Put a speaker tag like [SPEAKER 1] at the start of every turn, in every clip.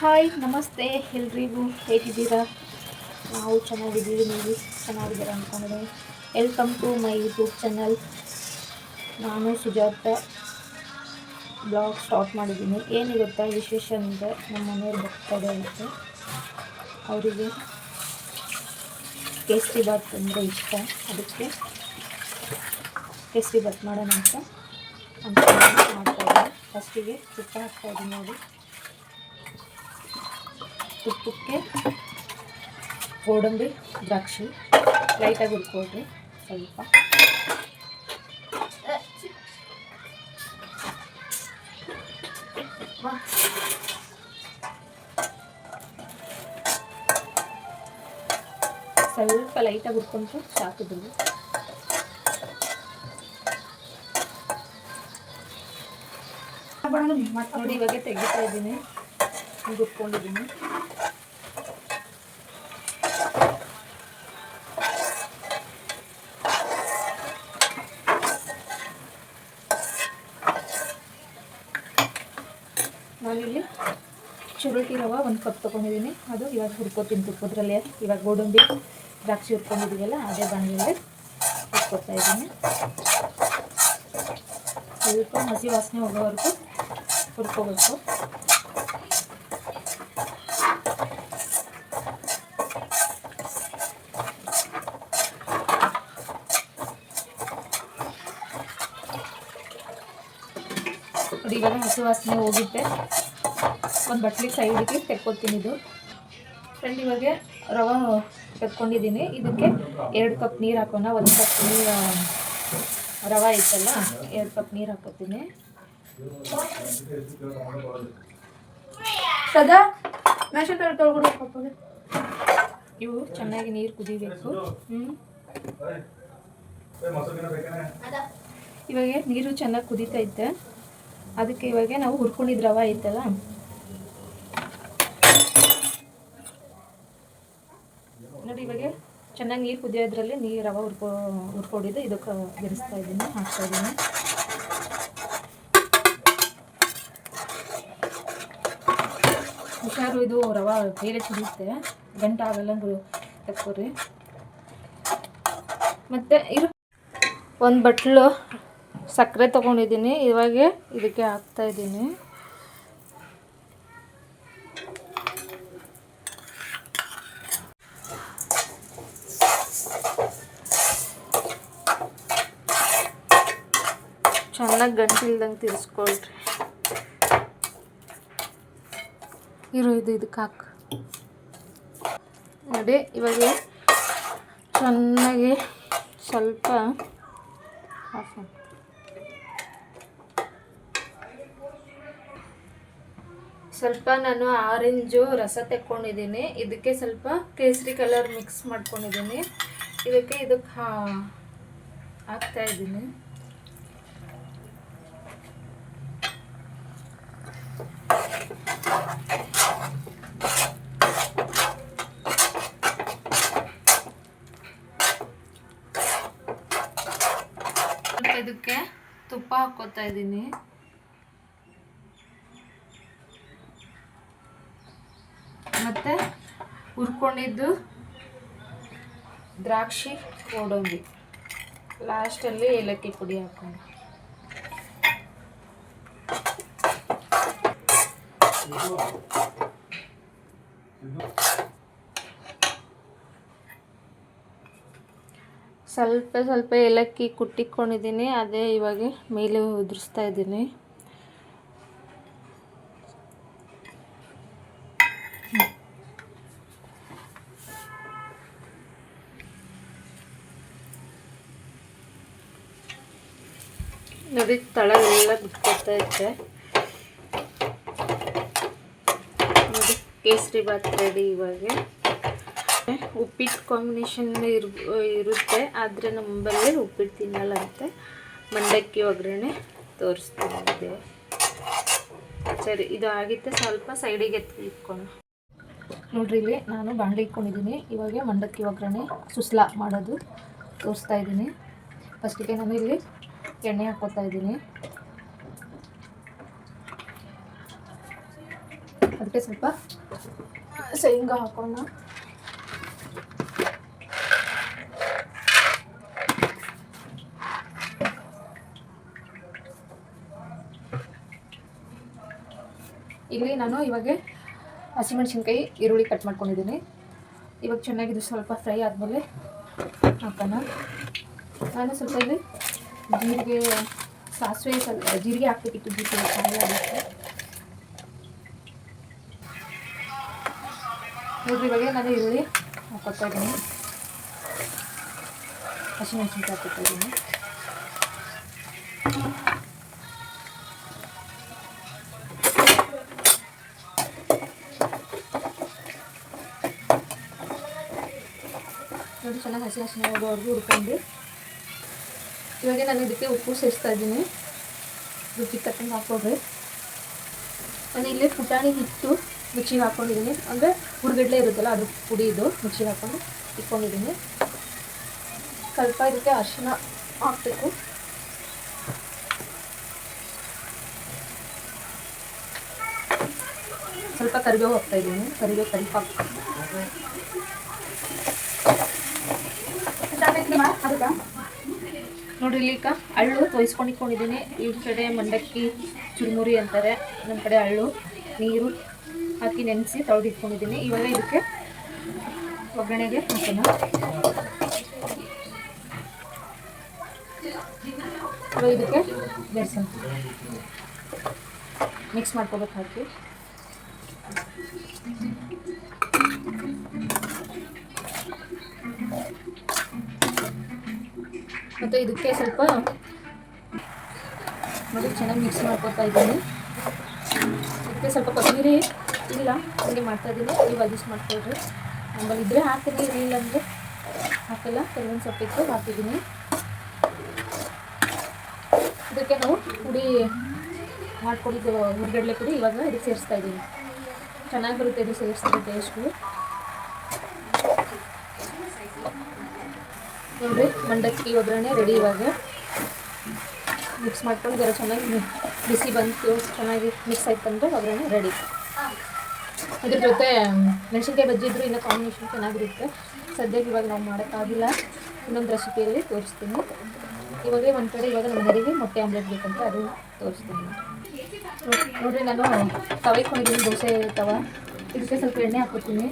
[SPEAKER 1] Hi, ನಮಸ್ತೆ. ಎಲ್ರಿಗೂ ಹೇಗಿದ್ದೀರಾ? ನಾವು ಚೆನ್ನಾಗಿದ್ದೀವಿ, ನೀವು ಚೆನ್ನಾಗಿದ್ದೀರಾ ಅಂದ್ಕೊಂಡಿದ್ದೀನಿ welcome to my YouTube channel ನಾನು ಸುಜಾತ ಬ್ಲಾಗ್ ಸ್ಟಾರ್ಟ್ ಮಾಡಿದ್ದೀನಿ. ಏನಿರುತ್ತಾ ವಿಶೇಷ ಅಂದರೆ ನಮ್ಮ ಮನೆಯವ್ರು ಬರ್ತಾರೆ ಇರುತ್ತೆ ಅವರಿಗೆ ಕೇಸರಿ ಬಾತ್ ಅಂದರೆ ಇಷ್ಟ. ಅದಕ್ಕೆ ಕೇಸರಿ ಬಾತ್ ಮಾಡೋಣ ಅಂತ ಅಂತ ಮಾಡ್ತಾಯಿದ್ದೀನಿ ಫಸ್ಟಿಗೆ ತುಪ್ಪ ಹಾಕ್ತಾಯಿದ್ದೀನಿ ನೋಡಿ. ತುಪ್ಪಕ್ಕೆ ಗೋಡಂಬಿ ದ್ರಾಕ್ಷಿ ಲೈಟಾಗಿ ಹುರ್ಕೊಳ್ರಿ ಸ್ವಲ್ಪ. ಸ್ವಲ್ಪ ಲೈಟಾಗಿ ಹುರ್ಕೊಂಡ್ರೆ ಸಾಕಿದ್ರು ನೋಡಿ ಇವಾಗ ತೆಗಿತಾ ಇದ್ದೀನಿ. ಹುರ್ಕೊಂಡಿದ್ದೀನಿ. ನಾನಿಲ್ಲಿ ಚುರುಟಿ ರವೆ ಒಂದು ಕಪ್ ತೊಗೊಂಡಿದ್ದೀನಿ. ಅದು ಇವಾಗ ಹುರ್ಕೋತೀನಿ ತುಪ್ಪದ್ರಲ್ಲೇ. ಇವಾಗ ಗೋಡಂಬಿ, ದ್ರಾಕ್ಷಿ ಹುರ್ಕೊಂಡಿದ್ದೀವಲ್ಲ, ಅದೇ ಬಾಣಲೆಯಲ್ಲಿ ಹುರ್ಕೊತಾ ಇದ್ದೀನಿ. ಸ್ವಲ್ಪ ಹಸಿ ವಾಸನೆ ಹೋಗೋವರೆಗೂ ಹುರ್ಕೋಬೇಕು. ನೋಡಿ, ಇವಾಗ ಹಸಿ ವಾಸನೆ ಹೋಗುತ್ತೆ ಒಂದು ಬಟ್ಲಿ ಸೈಡಿಗೆ ತೆಕ್ಕೋತೀನಿ ಇದು. ಫ್ರೆಂಡ್ ಇವಾಗ ರವೆ ತೆಕ್ಕೊಂಡಿದ್ದೀನಿ. ಇದಕ್ಕೆ ಎರಡು ಕಪ್ ನೀರು ಹಾಕೋಣ. ಒಂದು ಕಪ್ ನೀರು ರವೆ ಐತಲ್ಲ, ಎರಡು ಕಪ್ ನೀರು ಹಾಕೋತೀನಿ.
[SPEAKER 2] ಸದಾ ಮೆಣಸಿನ್ಕಾಯಿ ತೊಳ್ಕೊಡು ಪಪ್ಪಗೆ
[SPEAKER 1] ಇವು ಚೆನ್ನಾಗಿ ನೀರು ಕುದಿಬೇಕು. ಹ್ಞೂ ಇವಾಗ ನೀರು ಚೆನ್ನಾಗಿ ಕುದೀತೈತೆ ಅದಕ್ಕೆ ಇವಾಗ ನಾವು ಹುರ್ಕೊಂಡಿದ್ದು ರವೆ ಐತಲ್ಲ ನೋಡಿ ಇವಾಗ ಚೆನ್ನಾಗಿ ನೀರು ಕುದಿಯೋದ್ರಲ್ಲಿ ನೀರು ರವೆ ಹುರ್ಕೊ, ಹುರ್ಕೊಂಡಿದ್ದು ಇದಕ್ಕೆ ಬೆರೆಸ್ತಾ ಇದ್ದೀನಿ, ಹಾಕ್ತಾ ಇದ್ದೀನಿ. ಹುಷಾರು ಇದು ರವೆ ಬೇರೆ ಕುದಿಯುತ್ತೆ. ಗಂಟು ಆಗಲ್ಲ ತಕ್ಕೋರಿ. ಮತ್ತು ಇರು ಒಂದು ಬಟ್ಲು ಸಕ್ಕರೆ ತೊಗೊಂಡಿದ್ದೀನಿ, ಇವಾಗ ಇದಕ್ಕೆ ಹಾಕ್ತಾ ಇದ್ದೀನಿ. ಚೆನ್ನಾಗಿ ಗಂಟಿಲ್ದಂಗೆ ತಿರ್ಸ್ಕೊಳ್ರಿ. ಇರು, ಇದು ಇದಕ್ಕೆ ಹಾಕು. ನೋಡಿ, ಇವಾಗ ಚೆನ್ನಾಗಿ ಸ್ವಲ್ಪ ಸ್ವಲ್ಪ ನಾನು ಆರೆಂಜು ರಸ ತೆಕ್ಕೊಂಡಿದ್ದೀನಿ. ಇದಕ್ಕೆ ಸ್ವಲ್ಪ ಕೇಸರಿ ಕಲರ್ ಮಿಕ್ಸ್ ಮಾಡ್ಕೊಂಡಿದ್ದೀನಿ. ಇದಕ್ಕೆ ಇದಕ್ಕೆ ಹಾಕ್ತಾ ಇದ್ದೀನಿ. ಇದಕ್ಕೆ ತುಪ್ಪ ಹಾಕೋತಾ ಇದ್ದೀನಿ. ಮತ್ತೆ ಹುರ್ಕೊಂಡಿದ್ದು ದ್ರಾಕ್ಷಿ ಗೋಡಂಬಿ ಲಾಸ್ಟಲ್ಲಿ ಏಲಕ್ಕಿ ಪುಡಿ ಹಾಕೊಂಡು ಸ್ವಲ್ಪ ಸ್ವಲ್ಪ ಏಲಕ್ಕಿ ಕುಟ್ಟಿಕೊಂಡಿದ್ದೀನಿ, ಅದೇ ಇವಾಗ ಮೇಲೆ ಉದುರಿಸ್ತಾ ಇದ್ದೀನಿ. ನೋಡಿ ತಳಗೆಲ್ಲ ಬಿಟ್ಕೊಳ್ತಾ ಇದ್ದೆ. ನೋಡಿ, ಕೇಸರಿ ಬಾತ್ ರೆಡಿ ಇವಾಗ. ಉಪ್ಪಿಟ್ಟು ಕಾಂಬಿನೇಷನ್ ಇರ್ ಇರುತ್ತೆ. ಆದರೆ ನಮ್ಮಲ್ಲಿ ಉಪ್ಪಿಟ್ಟು ತಿನ್ನಲ್ಲ ಅಂತೆ. ಮಂಡಕ್ಕಿ ಒಗ್ಗರಣೆ ತೋರಿಸ್ತೀನಿ ಇದೆ ಸರಿ, ಇದು ಆಗಿತ್ತೆ. ಸ್ವಲ್ಪ ಸೈಡಿಗೆ ಎತ್ತಿ ಇಟ್ಕೊಂಡು ನೋಡ್ರಿ, ಇಲ್ಲಿ ನಾನು ಬಾಣಲೆ ಇಟ್ಕೊಂಡಿದ್ದೀನಿ. ಇವಾಗ ಮಂಡಕ್ಕಿ ಒಗ್ಗರಣೆ ಸುಸ್ಲಾ ಮಾಡೋದು ತೋರಿಸ್ತಾ ಇದ್ದೀನಿ. ಫಸ್ಟಿಗೆ ನಾನು ಇಲ್ಲಿ ಎಣ್ಣೆ ಹಾಕೋತಾ ಇದ್ದೀನಿ. ಅದಕ್ಕೆ ಸ್ವಲ್ಪ ಶೇಂಗಾ ಹಾಕೋಣ. ಇಲ್ಲಿ ನಾನು ಇವಾಗ ಹಸಿಮೆಣಸಿನ್ಕಾಯಿ, ಈರುಳ್ಳಿ ಕಟ್ ಮಾಡ್ಕೊಂಡಿದ್ದೀನಿ. ಇವಾಗ ಚೆನ್ನಾಗಿದ್ದು ಸ್ವಲ್ಪ ಫ್ರೈ ಆದಮೇಲೆ ಹಾಕೋಣ. ನಾನು ಸ್ವಲ್ಪ ಇಲ್ಲಿ ಜೀರಿಗೆ, ಸಾಸಿವೆ ಸ್ವಲ್ಪ, ಜೀರಿಗೆ ಹಾಕ್ಬೇಕಿತ್ತು, ಜೀರಿಗೆ ಚೆನ್ನಾಗಿ ಆಗುತ್ತೆ ನೋಡ್ರಿ, ಇವಾಗ ನಾನು ಈರುಳ್ಳಿ ಹಾಕೋತಾ ಇದ್ದೀನಿ. ಹಸಿಮೆಣಸಿನ್ಕಾಯಿ ಹಾಕೋತಾ ಇದ್ದೀನಿ. ನೋಡಿ ಚೆನ್ನಾಗಿ ಹಸಿ ಹಸಿ ಹೋಗೋವರೆಗೂ ಹುಡ್ಕೊಂಡು ಇವಾಗ ನಾನು ಇದಕ್ಕೆ ಉಪ್ಪು ಸೇರಿಸ್ತಾ ಇದ್ದೀನಿ. ರುಚಿ ತಕ್ಕಂಗೆ ಹಾಕ್ಕೊಡ್ರಿ ನಾನು ಇಲ್ಲೇ ಪುಟಾಣಿ ಹಿಟ್ಟು ಮಿಕ್ಸಿಗೆ ಹಾಕ್ಕೊಂಡಿದ್ದೀನಿ. ಅಂದರೆ ಹುಡುಗಡ್ಲೆ ಇರುತ್ತಲ್ಲ, ಅದು ಪುಡಿ ಇದು ಮಿಕ್ಸಿಗೆ ಹಾಕ್ಕೊಂಡು ಇಟ್ಕೊಂಡಿದ್ದೀನಿ. ಸ್ವಲ್ಪ ಇದಕ್ಕೆ ಅರಿಶಿನ ಹಾಕಬೇಕು. ಸ್ವಲ್ಪ ಕರಿಬೇವು ಹಾಕ್ತಾ ಇದ್ದೀನಿ. ಕರಿಬೇವು ಕರಿಬೇಕು ಅದಕ್ಕೆ ನೋಡ್ರಿ, ಇಲ್ಲಿ ಅಕ್ಕ ಹಳ್ಳು ತೋಯಿಸ್ಕೊಂಡು ಇಟ್ಕೊಂಡಿದ್ದೀನಿ ಈ ಕಡೆ ಮಂಡಕ್ಕಿ, ಚುರುಮುರಿ ಅಂತಾರೆ. ನಮ್ಮ ಕಡೆ ಅಳ್ಳು ನೀರು ಹಾಕಿ ನೆನೆಸಿ ತೊಳೆದು ಇಟ್ಕೊಂಡಿದ್ದೀನಿ ಇವಾಗ ಇದಕ್ಕೆ ಒಗ್ಗರಣೆಗೆ ಹಾಕೋಣ. ಇವಾಗ ಇದಕ್ಕೆ ಬೇಸನ್. ಮಿಕ್ಸ್ ಮಾಡ್ಕೋಬೇಕು ಹಾಕಿ. ಮತ್ತು ಇದಕ್ಕೆ ಸ್ವಲ್ಪ ನೋಡಿ ಚೆನ್ನಾಗಿ ಮಿಕ್ಸ್ ಮಾಡ್ಕೊತಾ ಇದ್ದೀನಿ. ಇದಕ್ಕೆ ಸ್ವಲ್ಪ ಕೊತ್ತಂಬರಿ ಇಲ್ಲ, ಹಂಗೆ ಮಾಡ್ತಾ ಇದ್ದೀನಿ. ನೀವು ಅಡ್ಜಸ್ಟ್ ಮಾಡ್ಕೊಳ್ರಿ. ಆಮೇಲೆ ಇದ್ದರೆ ಹಾಕ್ತೀನಿ ಇಲ್ಲ ಅಂದರೆ ಹಾಕಲ್ಲ, ಕೆಲವೊಂದು ಸೊಪ್ಪಿತ್ತು ಹಾಕಿದ್ದೀನಿ. ಇದಕ್ಕೆ ನಾವು ಪುಡಿ ಮಾಡ್ಕೊಂಡಿದ್ದು ಹುರ್ಗಡ್ಲೆ ಪುಡಿ ಇವಾಗ ಇದಕ್ಕೆ ಸೇರಿಸ್ತಾ ಇದ್ದೀನಿ. ಚೆನ್ನಾಗಿ ಬರುತ್ತೆ ಇದು ಸೇರಿಸ್ತಾರೆ ಟೇಸ್ಟು ನೋಡ್ರಿ ಮಂಡಕ್ಕಿ ಒಗ್ಗರಣೆ ರೆಡಿ ಇವಾಗ. ಮಿಕ್ಸ್ ಮಾಡ್ಕೊಂಡು ಜರ ಚೆನ್ನಾಗಿ ಬಿಸಿ ಬಂತು, ಚೆನ್ನಾಗಿ ಮಿಕ್ಸ್ ಆಯ್ತು ಆಯ್ತಂದ್ರೆ ಒಗ್ಗರಣೆ ರೆಡಿ. ಅದ್ರ ಜೊತೆ ಮೆಣಸಿನ್ಕಾಯಿ ಬಜ್ಜಿ ಇದ್ರೂ ಇನ್ನೂ ಕಾಂಬಿನೇಷನ್ ಚೆನ್ನಾಗಿರುತ್ತೆ. ಸದ್ಯಕ್ಕೆ ಇವಾಗ ನಾವು ಮಾಡೋಕ್ಕಾಗಿಲ್ಲ ಇನ್ನೊಂದು ರೆಸಿಪಿಯಲ್ಲಿ ತೋರಿಸ್ತೀನಿ. ಇವಾಗ ಒಂದು ಕಡೆ ಇವಾಗ ನಮ್ಮ ಮನೆಗೆ ಮೊಟ್ಟೆ ಆಮ್ಲೆಟ್ ಬೇಕಂತ ಅದು ತೋರಿಸ್ತೀನಿ. ನೋಡಿರಿ, ನಾನು ತವೆ ಇಟ್ಕೊಂಡಿದ್ದೀನಿ ದೋಸೆ ತವ. ಇದಕ್ಕೆ ಸ್ವಲ್ಪ ಎಣ್ಣೆ ಹಾಕೋತೀನಿ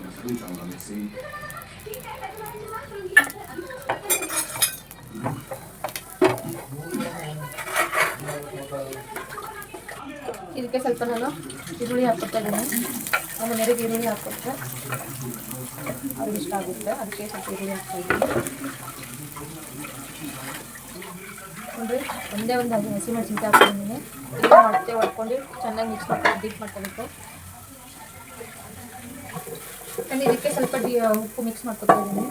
[SPEAKER 1] ಇದಕ್ಕೆ ಸ್ವಲ್ಪ ನಾನು ಈರುಳ್ಳಿ ಹಾಕ್ಕೊಡ್ತಾ ಇದ್ದೀನಿ. ನಮ್ಮ ನೆರೆಗೆ ಈರುಳ್ಳಿ ಹಾಕ್ಕೊಟ್ರೆ ಅವ್ರಿಗೆ ಇಷ್ಟ ಆಗುತ್ತೆ. ಅದಕ್ಕೆ ಸ್ವಲ್ಪ ಈರುಳ್ಳಿ ಹಾಕ್ತಾ ಇದ್ದೀನಿ. ಅಂದರೆ ಒಂದೇ ಒಂದು ಹಸಿ ಹಸಿ ಮೆಣಸಿನ್ಕಾಯಿ ಹಾಕ್ಕೊಂಡಿದ್ದೀನಿ. ಈಗ ಮೊಟ್ಟೆ ಹೊಡ್ಕೊಂಡು ಚೆನ್ನಾಗಿ ಮಿಕ್ಸ್ ಮಾಡ್ಕೊಂಡು ಡೀಪ್ ಮಾಡ್ಕೋಬೇಕು. ನಾನು ಇದಕ್ಕೆ ಸ್ವಲ್ಪ ಡಿ ಉಪ್ಪು ಮಿಕ್ಸ್ ಮಾಡ್ಕೊತಾ ಇದ್ದೀನಿ.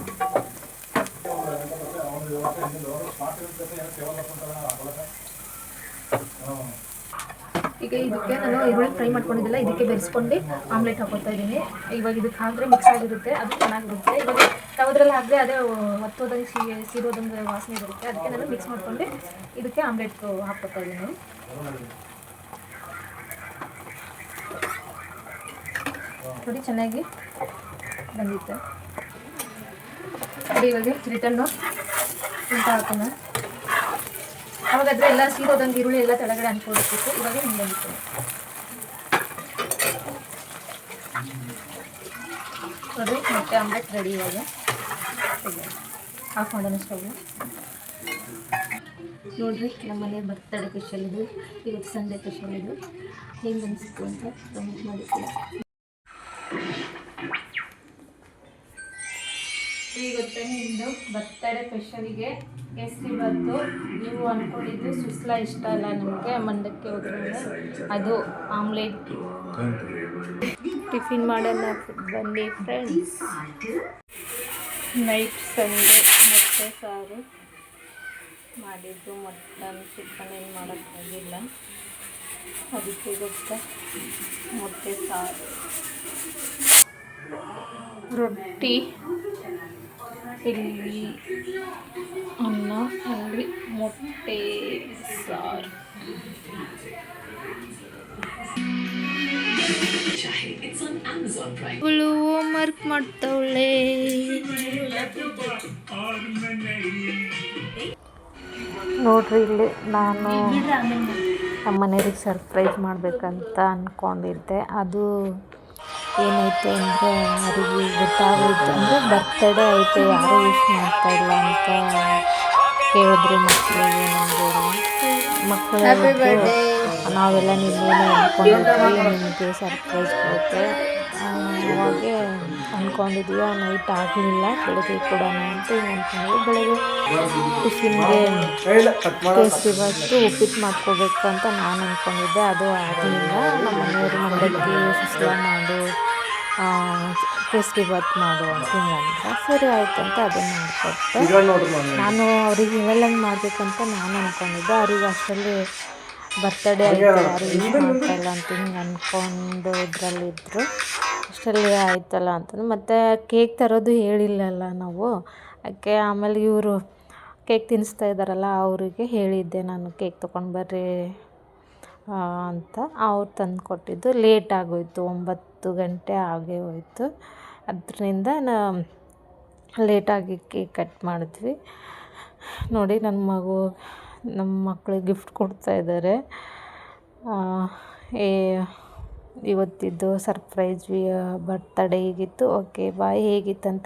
[SPEAKER 1] ಈಗ ಇದಕ್ಕೆ ನಾನು ಈರುಳ್ಳಿ ಫ್ರೈ ಮಾಡ್ಕೊಂಡಿದ್ದಿಲ್ಲ, ಇದಕ್ಕೆ ಬೆರೆಸ್ಕೊಂಡು ಆಮ್ಲೆಟ್ ಹಾಕೋತಾ ಇದ್ದೀನಿ. ಇವಾಗ ಇದಕ್ಕೆ ಹಾಕಿದ್ರೆ ಮಿಕ್ಸ್ ಆಗಿರುತ್ತೆ, ಅದು ಚೆನ್ನಾಗಿರುತ್ತೆ. ಇವಾಗ ತವದ್ರಲ್ಲಿ ಹಾಕಿದ್ರೆ ಅದೇ ಒತ್ತೋದಂಗೆ ಸಿ ಸೀರೋದಂಗೆ ವಾಸನೆ ಬರುತ್ತೆ. ಅದಕ್ಕೆ ನಾನು ಮಿಕ್ಸ್ ಮಾಡ್ಕೊಂಡು ಇದಕ್ಕೆ ಆಮ್ಲೆಟ್ ಹಾಕೋತಾ ಇದ್ದೀನಿ. ನೋಡಿ, ಚೆನ್ನಾಗಿ ಬಂದಿತ್ತು. ನೋಡಿ, ಇವಾಗ ರಿಟರ್ನು ಹಾಕೋಣ. ಅವಾಗಾದ್ರೆ ಎಲ್ಲ ಸೀರೋದಂಗೆ ಈರುಳ್ಳಿ ಎಲ್ಲ ತಳಗಡೆ ಅನ್ಕೊಂಡಿರ್ತಿತ್ತು ಇವಾಗ ಹಿಂಗೆ ಬಂದಿತ್ತು ಮತ್ತೆ ಆಮ್ಲೆಟ್ ರೆಡಿ ಇವಾಗ. ಆಫ್ ಮಾಡೋಣ ಸ್ಟವ್ ನೋಡ್ರಿ, ನಮ್ಮ ಮನೆ ಬರ್ತಡೇ ಸ್ಪೆಷಲ್ ಇದು. ಇವತ್ತು ಸಂಜೆ ಸ್ಪೆಷಲ್ ಇದು. ಹೆಂಗೆ ಅನಿಸ್ತು ಅಂತ ಕಮೆಂಟ್ ಮಾಡಿ ಇವತ್ತು ನಿಮ್ಮದು ಬರ್ತಡೇ ಸ್ಪೆಷಲಿಗೆ ಎಸ್ ಬಾತು ನೀವು ಅಂದ್ಕೊಂಡಿದ್ದು ಸುಸ್ಲಾ ಇಷ್ಟ ಅಲ್ಲ ನಮಗೆ, ಮಂಡಕ್ಕೆ ಹೋದ್ರೆ ಅದು ಆಮ್ಲೆಟ್. ಟಿಫಿನ್ ಮಾಡಲ್ಲ ಬನ್ನಿ ಫ್ರೆಂಡ್ಸ್ ನೈಟ್ ಸಂಜೆ ಮೊಟ್ಟೆ ಸಾರು ಮಾಡಿದ್ದು ಮಟನ್ ಚಿಕನ್ ಏನು ಮಾಡೋಕ್ಕಾಗಿಲ್ಲ ಅದಕ್ಕೆ ಗೊತ್ತ? ಮೊಟ್ಟೆ ಸಾರು. ರೊಟ್ಟಿ. ಇಲ್ಲಿ ಅನ್ನ ಅಲ್ಲಿ ಮೊಟ್ಟೆ, ಸಾರು. ಅವಳು ಹೋಮ್ವರ್ಕ್ ಮಾಡ್ತಾವಳೆ. ನೋಡ್ರಿ ಇಲ್ಲಿ ನಾನು ನಮ್ಮ ಮನೆಯವ್ರಿಗೆ ಸರ್ಪ್ರೈಸ್ ಮಾಡಬೇಕಂತ ಅಂದ್ಕೊಂಡಿದ್ದೆ ಅದು ಏನಾಯ್ತು ಅಂದರೆ ಅವರಿಗೆ ಗೊತ್ತಾಗೋಯ್ತು ಅಂದರೆ ಬರ್ತಡೇ ಐತೆ ಯಾರೂ ವಿಶ್ ಮಾಡ್ತಾ ಇಲ್ಲ ಅಂತ ಕೇಳಿದ್ರು ಮಕ್ಕಳಿಗೆ ಮಕ್ಕಳು ನಾವೆಲ್ಲ ನಿನ್ನೇನೆ ಅಂದ್ಕೊಂಡಿದ್ವಿ ನಿಮಗೆ ಸರ್ಪ್ರೈಸ್ ಕೊಡುತ್ತೆ. ಅವಾಗೆ ಅಂದ್ಕೊಂಡಿದ್ವಿ ಆ ನೈಟ್ ಆಗಲಿಲ್ಲ ಬೆಳಗ್ಗೆ ಕೊಡೋಣ ಅಂತ ಅಂದ್ಕೊಂಡ್ವಿ ಬೆಳಗ್ಗೆ ಟಿಫಿನ್ಗೆ ಕೇಸರಿ ಬಾತು ಉಪ್ಪಿಟ್ಟು ಮಾಡ್ಕೋಬೇಕು ಅಂತ ನಾನು ಅಂದ್ಕೊಂಡಿದ್ದೆ ಅದು ಆಗಲಿಲ್ಲ. ನಮ್ಮ ಮನೆಯವರು ಮಂಡಕ್ಕಿ ಸುಸ್ಲ ಮಾಡು ಕೇಸರಿ ಬಾತ್ ಮಾಡು ಅಂತ ಸರಿ ಆಯಿತು ಅಂತ ಅದನ್ನು ಮಾಡಿಕೊಟ್ಟೆ ನಾನು ಅವ್ರಿಗೆ ಇವೆಲ್ಲ ಮಾಡಬೇಕಂತ ನಾನು ಅಂದ್ಕೊಂಡಿದ್ದೆ ಅವ್ರಿಗೆ ಅಷ್ಟರಲ್ಲಿ ಬರ್ತಡೇ ಆಯಿತು ಮಾಡ್ತಲ್ಲ ಅಂತ ಹಿಂಗೆ ಅಂದ್ಕೊಂಡು ಇದರಲ್ಲಿದ್ದರು ಅಷ್ಟರಲ್ಲಿ ಆಯ್ತಲ್ಲ ಅಂತಂದು. ಮತ್ತು ಕೇಕ್ ತರೋದು ಹೇಳಿಲ್ಲಲ್ಲ ನಾವು. ಅದಕ್ಕೆ ಆಮೇಲೆ ಇವರು ಕೇಕ್ ತಿನ್ನಿಸ್ತಾ ಇದ್ದಾರಲ್ಲ ಅವರಿಗೆ ಹೇಳಿದ್ದೆ ನಾನು ಕೇಕ್ ತೊಗೊಂಡು ಬರ್ರಿ ಅಂತ ಅವ್ರು ತಂದು ಕೊಟ್ಟಿದ್ದು. ಲೇಟ್ ಆಗೋಯ್ತು, ಒಂಬತ್ತು ಗಂಟೆ ಆಗೇ ಹೋಯ್ತು. ಅದರಿಂದ ನಾನು ಲೇಟಾಗಿ ಕೇಕ್ ಕಟ್ ಮಾಡಿದ್ವಿ. ನೋಡಿ ನನ್ನ ಮಗು ನಮ್ಮ ಮಕ್ಕಳಿಗೆ ಗಿಫ್ಟ್ ಕೊಡ್ತಾ ಇದ್ದಾರೆ. ಏ, ಇವತ್ತಿದ್ದು ಸರ್ಪ್ರೈಸ್ ಬರ್ತಡೇ ಹೇಗಿತ್ತು ಓಕೆ, ಬಾಯ್. ಹೇಗಿತ್ತಂತ